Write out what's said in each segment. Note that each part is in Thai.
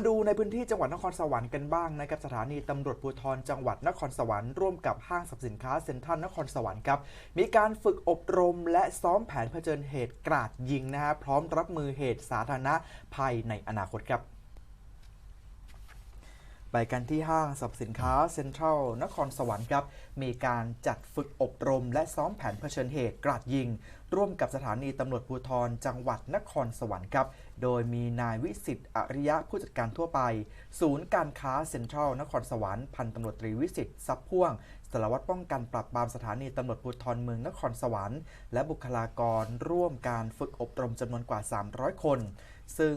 มาดูในพื้นที่จังหวัดนครสวรรค์กันบ้างนะครับ สถานีตำรวจภูธรจังหวัดนครสวรรค์ร่วมกับห้างสรรพสินค้าเซ็นทรัลนครสวรรค์ครับ มีการฝึกอบรมและซ้อมแผนเผชิญเหตุกราดยิงนะฮะพร้อมรับมือเหตุสาธารณะภัยในอนาคตครับ ไปกันที่ห้างสรรพสินค้าเซ็นทรัลนครสวรรค์ครับ มีการจัดฝึกอบรม และซ้อมแผนเผชิญเหตุกราดยิง ร่วมกับสถานีตำรวจภูธรจังหวัดนครสวรรค์ครับ โดยมีนายวิสิตอริยะผู้จัดการทั่วไป ศูนย์การค้าเซ็นทรัลนครสวรรค์พันตำรวจตรีวิสิตทรัพย์พ่วงสารวัตรป้องกันปราบปรามสถานีตำรวจภูธรเมืองนครสวรรค์ และบุคลากรร่วมการฝึกอบรมจำนวนกว่า 300 คน ซึ่ง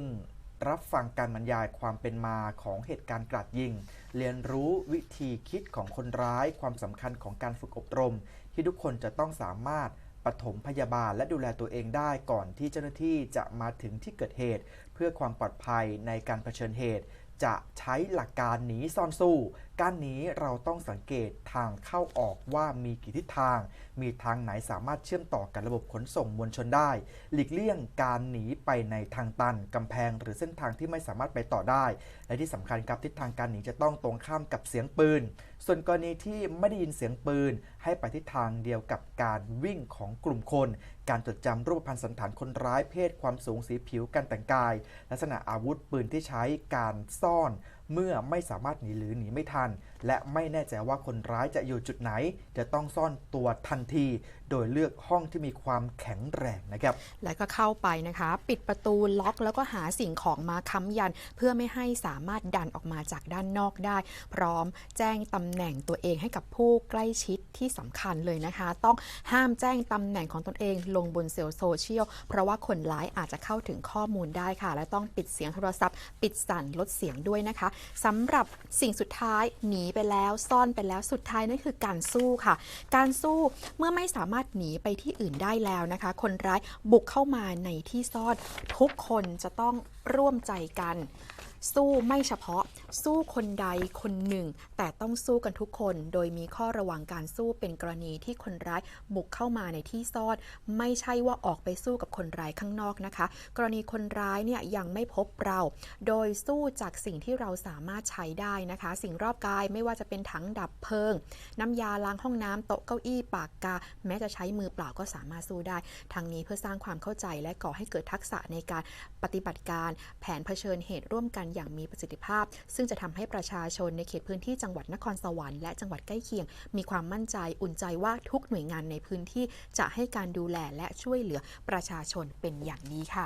รับฟังการบรรยายความเป็นมาของเหตุการณ์กราดยิง เรียนรู้วิธีคิดของคนร้าย ความสำคัญของการฝึกอบรม ที่ทุกคนจะต้องสามารถปฐมพยาบาลและดูแลตัวเองได้ก่อนที่เจ้าหน้าที่จะมาถึงที่เกิดเหตุ เพื่อความปลอดภัยในการเผชิญเหตุ จะใช้หลักการหนีซ่อนสู้ การหนีเราต้องสังเกตทางเข้าออกว่ามีกี่ทิศทาง มีทางไหนสามารถเชื่อมต่อกับระบบขนส่งมวลชนได้ หลีกเลี่ยงการหนีไปในทางตันกำแพง หรือเส้นทางที่ไม่สามารถไปต่อได้ และที่สำคัญครับทิศทางการหนีจะต้องตรงข้ามกับเสียงปืน ส่วนกรณีที่ไม่ได้ยินเสียงปืน ให้ไปทิศทางเดียวกับการวิ่งของกลุ่มคน การจดจำรูปพรรณสันฐานคนร้ายเพศความสูงสีผิวการแต่งกาย ลักษณะอาวุธปืนที่ใช้การซ่อน เมื่อไม่สามารถหนีหรือหนีไม่ทัน และไม่แน่ใจว่าคนร้ายจะอยู่จุดไหน จะต้องซ่อนตัวทันที โดยเลือกห้องที่มีความแข็งแรงนะครับ แล้วก็เข้าไปนะคะ ปิดประตูล็อกแล้วก็หาสิ่งของมาค้ำยัน เพื่อไม่ให้สามารถดันออกมาจากด้านนอกได้ พร้อมแจ้งตำแหน่งตัวเองให้กับผู้ใกล้ชิดที่สำคัญเลยนะคะ ต้องห้ามแจ้งตำแหน่งของตนเองลงบนเซลล์โซเชียลเพราะว่าคนร้ายอาจจะเข้าถึงข้อมูลได้ค่ะ และต้องปิดเสียงโทรศัพท์ ปิดสั่นลดเสียงด้วยนะคะสำหรับสิ่งสุดท้ายหนีไปแล้วซ่อนไปแล้วสุดท้ายนั่นคือการสู้ค่ะ การสู้เมื่อไม่สามารถหนีไปที่อื่นได้แล้วนะคะ คนร้ายบุกเข้ามาในที่ซ่อนทุกคนจะต้องร่วมใจกัน สู้ไม่เฉพาะ สู้คนใดคนหนึ่ง แต่ต้องสู้กันทุกคน โดยมีข้อระวังการสู้เป็นกรณีที่คนร้ายบุกเข้ามาในที่ซ่อนไม่ใช่ว่าออกไปสู้กับคนร้ายข้างนอกนะคะ กรณีคนร้ายเนี่ยยังไม่พบเรา โดยสู้จากสิ่งที่เราสามารถใช้ได้นะคะ สิ่งรอบกายไม่ว่าจะเป็นถังดับเพลิง น้ำยาล้างห้องน้ำโต๊ะเก้าอี้ปากกา แม้จะใช้มือเปล่าก็สามารถสู้ได้ทางนี้เพื่อสร้างความเข้าใจและก่อให้เกิดทักษะในการปฏิบัติการ แผนเผชิญเหตุร่วมกันอย่างมีประสิทธิภาพ ซึ่งจะทำให้ประชาชนในเขตพื้นที่จังหวัดนครสวรรค์และจังหวัดใกล้เคียง มีความมั่นใจอุ่นใจว่าทุกหน่วยงานในพื้นที่จะให้การดูแลและช่วยเหลือประชาชนเป็นอย่างดีค่ะ